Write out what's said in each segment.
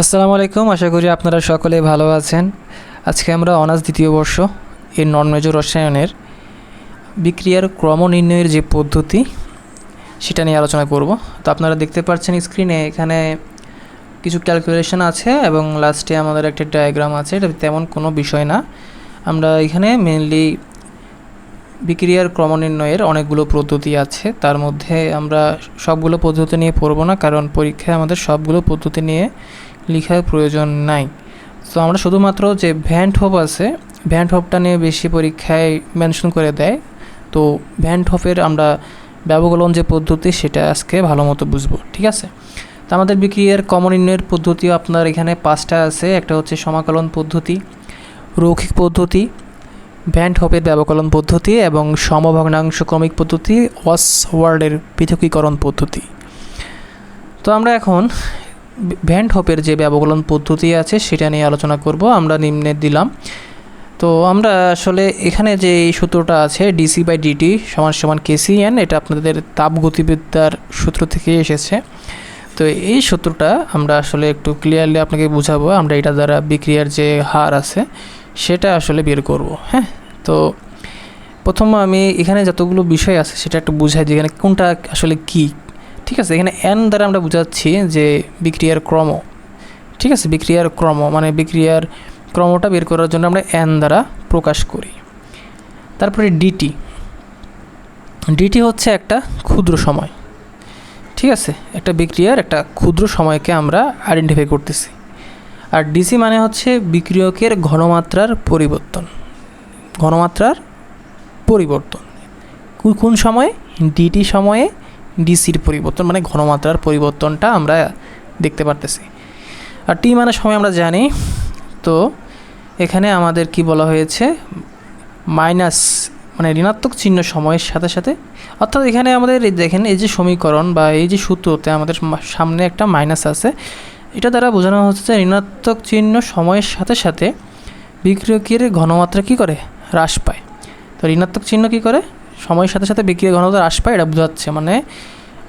আসসালামু আলাইকুম, আশা করি আপনারা সকলে ভালো আছেন। আজকে আমরা অনার্স দ্বিতীয় বর্ষ এর নন মেজর রসায়নের বিক্রিয়ার ক্রম নির্ণয়ের যে পদ্ধতি, সেটা নিয়ে আলোচনা করব। তো আপনারা দেখতে পাচ্ছেন স্ক্রিনে এখানে কিছু ক্যালকুলেশন আছে এবং লাস্টে আমাদের একটা ডায়াগ্রাম আছে, এটা তেমন কোনো বিষয় না। আমরা এখানে মেনলি বিক্রিয়ার ক্রম নির্ণয়ের অনেকগুলো পদ্ধতি আছে, তার মধ্যে আমরা সবগুলো পদ্ধতি নিয়ে পড়ব না, কারণ পরীক্ষায় আমাদের সবগুলো পদ্ধতি নিয়ে লেখার প্রয়োজন নাই। তো আমরা শুধুমাত্র যে ভ্যান্ট হোপ আছে ভ্যান্ট হোপটা নিয়ে বেশি পরীক্ষায় মেনশন করে দেয়। তো ভ্যান্ট হোপের আমরা ব্যবকলন যে পদ্ধতি, সেটা আজকে ভালো মতো বুঝব, ঠিক আছে? তো আমাদের বিক্রিয়ার কমন নির্ণয়ের পদ্ধতিও আপনার এখানে পাঁচটা আছে। একটা হচ্ছে সমাকলন পদ্ধতি, রৌখিক পদ্ধতি ভ্যান্ট হোপের ব্যবকলন পদ্ধতি এবং সমভগ্নাংশ ক্রমিক পদ্ধতি ওয়ার্ডের পৃথকীকরণ পদ্ধতি। তো আমরা এখন ভ্যান্ট হপের যে ব্যবকলন পদ্ধতি আছে, সেটা নিয়ে আলোচনা করব। আমরা নিম্নে দিলাম। তো আমরা আসলে এখানে যে এই সূত্রটা আছে ডিসি বাই ডিটি সমান সমান কেসিএন এটা আপনাদের তাপগতিবিদ্যার সূত্র থেকে এসেছে। তো এই সূত্রটা আমরা আসলে একটু ক্লিয়ারলি আপনাকে বুঝাবো। আমরা এটা দ্বারা বিক্রিয়ার যে হার আছে, সেটা আসলে বের করব হ্যাঁ? তো প্রথম আমি এখানে যতগুলো বিষয় আছে, সেটা একটু বুঝাই যে এখানে কোনটা আসলে কী? ঠিক আছে, এখানে এন দ্বারা আমরা বুঝাচ্ছি যে বিক্রিয়ার ক্রম। ঠিক আছে, বিক্রিয়ার ক্রম মানে বিক্রিয়ার ক্রমটা বের করার জন্য আমরা এন দ্বারা প্রকাশ করি। তারপরে ডিটি ডিটি হচ্ছে একটা ক্ষুদ্র সময়। ঠিক আছে, একটা বিক্রিয়ার একটা ক্ষুদ্র সময়কে আমরা আইডেন্টিফাই করতেছি। আর ডিসি মানে হচ্ছে বিক্রিয়কের ঘনমাত্রার পরিবর্তন। ঘনমাত্রার পরিবর্তন। কোন সময়ে? ডিটি সময়ে ডিসির পরিবর্তন মানে ঘনমাত্রার পরিবর্তনটা আমরা দেখতে পারতেছি। আর টি মানে সময় আমরা জানি, তো এখানে আমাদের কি বলা হয়েছে? মাইনাস মানে ঋণাত্মক চিহ্ন সময়ের সাথে সাথে। অর্থাৎ এখানে আমাদের দেখেন, এই যে সমীকরণ বা এই যে সূত্রতে আমাদের সামনে একটা মাইনাস আছে। এটা দ্বারা বোঝানো হচ্ছে যে ঋণাত্মক চিহ্ন সময়ের সাথে সাথে বিক্রিয়কের ঘনমাত্রা কী করে? হ্রাস পায়। তো ঋণাত্মক চিহ্ন কী করে? সময়ের সাথে সাথে বিক্রিয়া ঘনমাত্রা হ্রাস পায়, এটা বোঝাচ্ছে। মানে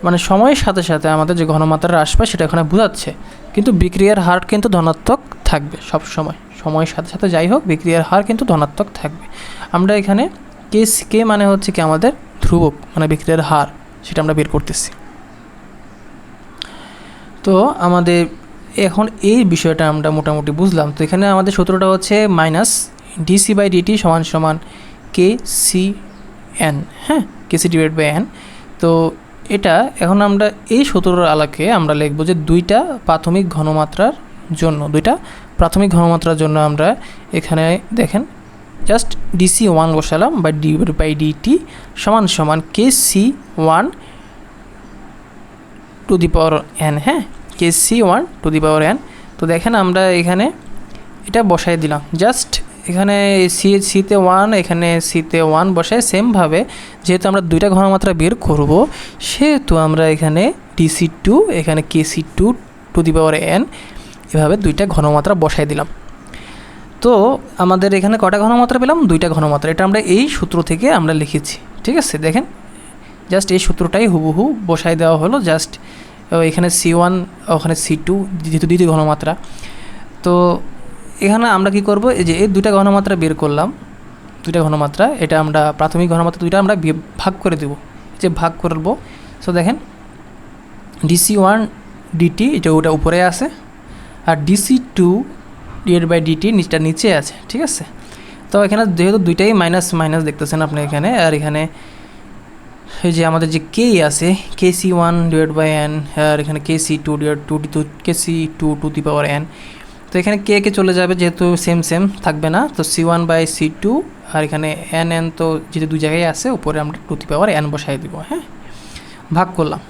মানে সময়ের সাথে সাথে আমাদের যে ঘনমাত্রা হ্রাস পায়, সেটা এখানে বোঝাচ্ছে। কিন্তু বিক্রিয়ার হার কিন্তু ধনাত্মক থাকবে সব সময়। সময়ের সাথে সাথে যাই হোক, বিক্রিয়ার হার কিন্তু ধনাত্মক থাকবে। আমরা এখানে কে কে মানে হচ্ছে কি আমাদের ধ্রুবক মানে বিক্রিয়ার হার, সেটা আমরা বের করতেছি। তো আমাদের এখন এই বিষয়টা আমরা মোটামুটি বুঝলাম। তো এখানে আমাদের সূত্রটা হচ্ছে মাইনাস ডিসি বাই ডিটি সমান সমান কে সি এন হ্যাঁ কেসি ডিভাইড বাই এন তো এটা এখন আমরা এই সূত্রের আলাকে আমরা লিখব যে দুইটা প্রাথমিক ঘনমাত্রার জন্য, দুইটা প্রাথমিক ঘনমাত্রার জন্য আমরা এখানে দেখেন জাস্ট ডিসি ওয়ান বসালাম বা ডি বাই ডিটি সমান সমান K C one to the power N হ্যাঁ K C one to the power N তো দেখেন আমরা এখানে এটা বসাই দিলাম জাস্ট এখানে সি সিতে ওয়ান এখানে সিতে ওয়ান বসায় সেমভাবে যেহেতু আমরা দুইটা ঘনমাত্রা বের করব, সেহেতু আমরা এখানে ডিসি টু এখানে KC two to the power N এভাবে দুইটা ঘনমাত্রা বসাই দিলাম। তো আমাদের এখানে কটা ঘনমাত্রা পেলাম? দুইটা ঘনমাত্রা এটা আমরা এই সূত্র থেকে আমরা লিখেছি। ঠিক আছে? দেখেন জাস্ট এই সূত্রটাই হুবহু বসাই দেওয়া হলো। জাস্ট এখানে সি ওয়ান ওখানে সি টু যেহেতু দ্বিতীয় ঘনমাত্রা তো এখানে আমরা কি করব? এই যে এই দুইটা ঘনমাত্রা বের করলাম। দুটা ঘনমাত্রা, এটা আমরা প্রাথমিক ঘনমাত্রা, দুইটা আমরা ভাগ করে দেব। যে ভাগ করব। সো দেখেন ডিসি ওয়ান ডিটি এটা ওটা উপরে আছে, আর DC two divided by DT নিচটা নিচে আছে, ঠিক আছে? তো এখানে যেহেতু দুইটাই মাইনাস মাইনাস দেখতেছেন আপনি এখানে, আর এখানে এই যে আমাদের যে কে আছে K C one divide by N আর এখানে K C two divide to two K C two to the power N তো এখানে কে কে চলে যাবে যেহেতু সেম সেম থাকবে না, তো C one by C two আর এখানে এন এন তো যেহেতু দুই জায়গায় আছে, উপরে আমরা টু দি পাওয়ার এন বসাই দিব হ্যাঁ? ভাগ করলাম।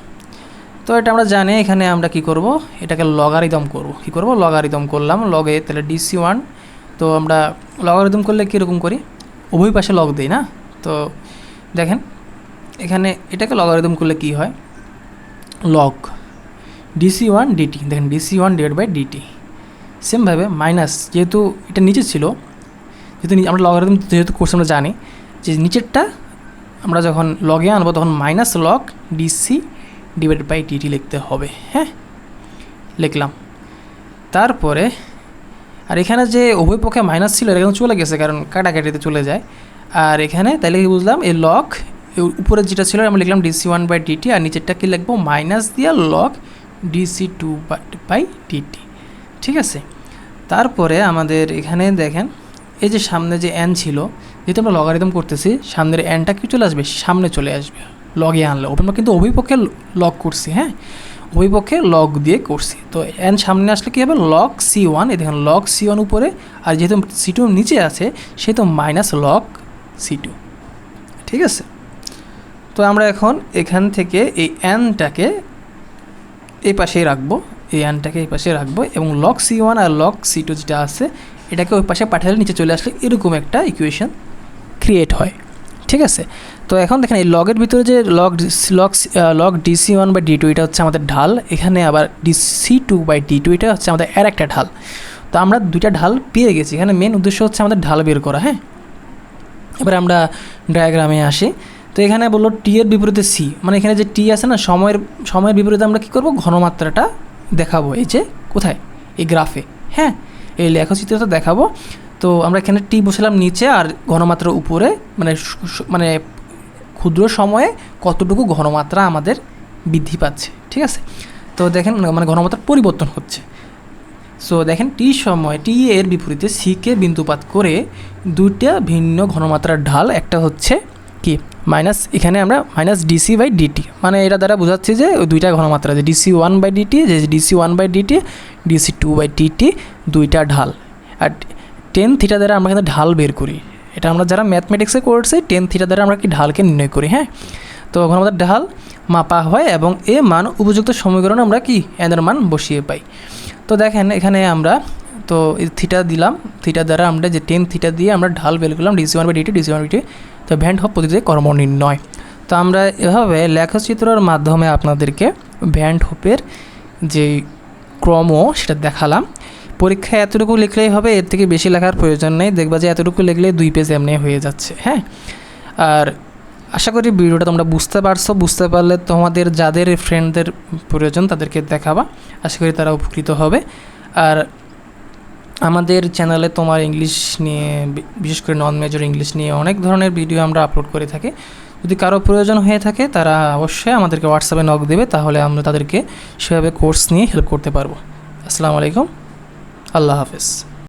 তো এটা আমরা জানি, এখানে আমরা কি করব? এটাকে লগারিদম করব। কি করব? লগারিদম করলাম লগে তাহলে ডিসি ওয়ান তো আমরা লগারিদম করলে কীরকম করি? উভয় পাশে লগ দিই না? তো দেখেন, এখানে এটাকে লগারিদম করলে কি হয়? লগ ডিসি ওয়ান ডিটি দেখেন DC one divide by DT সেমভাবে মাইনাস যেহেতু এটা নিচে ছিল, যেহেতু আমরা লগারিদম যেহেতু কোর্স আমরা জানি, যে নিচেরটা আমরা যখন লগে আনব তখন minus log dc divided by dt লিখতে হবে হ্যাঁ? লিখলাম। তারপরে, আর এখানে যে উভয় পক্ষে মাইনাস ছিল, এটা চলে গেছে কারণ কাটাকাটিতে চলে যায়। আর এখানে তাহলে কি বুঝলাম, এই লক উপরে যেটা ছিল, আমরা লিখলাম ডিসি ওয়ান বাই ডিটি আর নিচেরটা কি লিখব? মাইনাস দিয়া log dc two by dt ঠিক আছে? তারপরে আমাদের এখানে দেখেন, এই যে সামনে যে এন ছিল, যেহেতু আমরা লগারিদম করতেছি, সামনের এনটা কি চলে আসবে? সামনে চলে আসবে। লগে আনলে। ওপেন কিন্তু অভিপক্ষে লক করছি হ্যাঁ? অভিপক্ষে লগ দিয়ে করছি। তো এন সামনে আসলে কী হবে? লক সি ওয়ান এই দেখেন লক সি ওয়ান উপরে, আর যেহেতু সি টু নিচে আছে, সেহেতু মাইনাস লক সি টু ঠিক আছে? তো আমরা এখন এখান থেকে এই এনটাকে এই পাশেই রাখব। এই এনটাকে এই পাশে রাখব এবং লক সি ওয়ান আর লক সি টু যেটা আছে, এটাকে ওই পাশে পাঠালে নিচে চলে আসলে এরকম একটা ইকুয়েশন ক্রিয়েট হয়। ঠিক আছে? তো এখন দেখেন এই লগের ভিতরে যে log log log dc one by d two এটা হচ্ছে আমাদের ঢাল। এখানে আবার dc two by d two এটা হচ্ছে আমাদের আর একটা ঢাল। তো আমরা দুইটা ঢাল পেয়ে গেছি। এখানে মেন উদ্দেশ্য হচ্ছে আমাদের ঢাল বের করা হ্যাঁ? এবার আমরা ডায়াগ্রামে আসি। তো এখানে বলল টি এর বিপরীতে সি মানে এখানে যে টি আছে না, সময়ের সময়ের বিপরীতে আমরা কী করব? ঘনমাত্রাটা দেখাবো, এই যে, কোথায়? এই গ্রাফে। হ্যাঁ এই লেখচিত্রটা দেখাবো। তো আমরা এখানে টি বসালাম নিচে আর ঘনমাত্রার উপরে মানে মানে ক্ষুদ্র সময়ে কতটুকু ঘনমাত্রা আমাদের বৃদ্ধি পাচ্ছে, ঠিক আছে? তো দেখেন মানে ঘনমাত্রার পরিবর্তন হচ্ছে। সো দেখেন, টি সময়, টি এর বিপরীতে সিকে বিন্দুপাত করে দুইটা ভিন্ন ঘনমাত্রার ঢাল, একটা হচ্ছে কি? মাইনাস, এখানে আমরা মাইনাস ডিসি বাই ডিটি। মানে এটা দ্বারা বোঝাচ্ছি যে ওই দুইটা ঘনমাত্রা যে ডিসি ওয়ান বাই ডিটি, যে dc one by dt, dc two by dt দুইটা ঢাল। আর টেন থিটা দ্বারা আমরা কিন্তু ঢাল বের করি। এটা আমরা যারা ম্যাথমেটিক্সে করছি, টেন থিটা দ্বারা আমরা কি ঢালকে নির্ণয় করি হ্যাঁ? তো ওখানে আমাদের ঢাল মাপা হয় এবং এ মান উপযুক্ত সমীকরণে আমরা কি এদের মান বসিয়ে পাই। তো দেখেন, এখানে আমরা তো থিটা দিলাম থিটা দ্বারা আমরা যে টেন থিটা দিয়ে আমরা ঢাল বের করলাম dc one by dt dc one by dt তো ভ্যান্ড হপ পদ্ধতিতে কর্ম নির্ণয়। তো আমরা এভাবে লেখচিত্রের মাধ্যমে আপনাদেরকে ভ্যান্ড হোপের যে ক্রম, সেটা দেখালাম। পরীক্ষায় এতটুকু লিখলেই হবে, এর থেকে বেশি লেখার প্রয়োজন নেই। দেখবা যে এতটুকু লিখলে দুই পেজ এমনি হয়ে যাচ্ছে হ্যাঁ? আর আশা করি ভিডিওটা তোমরা বুঝতে পারছ। বুঝতে পারলে তোমাদের, যাদের ফ্রেন্ডদের প্রয়োজন তাদেরকে দেখাবা। আশা করি তারা উপকৃত হবে। আর আমাদের চ্যানেলে তোমার ইংলিশ নিয়ে বিশেষ করে নন মেজর ইংলিশ নিয়ে অনেক ধরনের ভিডিও আমরা আপলোড করে থাকি। যদি কারও প্রয়োজন হয়ে থাকে, তারা অবশ্যই আমাদেরকে হোয়াটসঅ্যাপে নক দেবে, তাহলে আমরা তাদেরকে সেভাবে কোর্স নিয়ে হেল্প করতে পারব। আসসালামু আলাইকুম। আল্লাহ হাফেজ।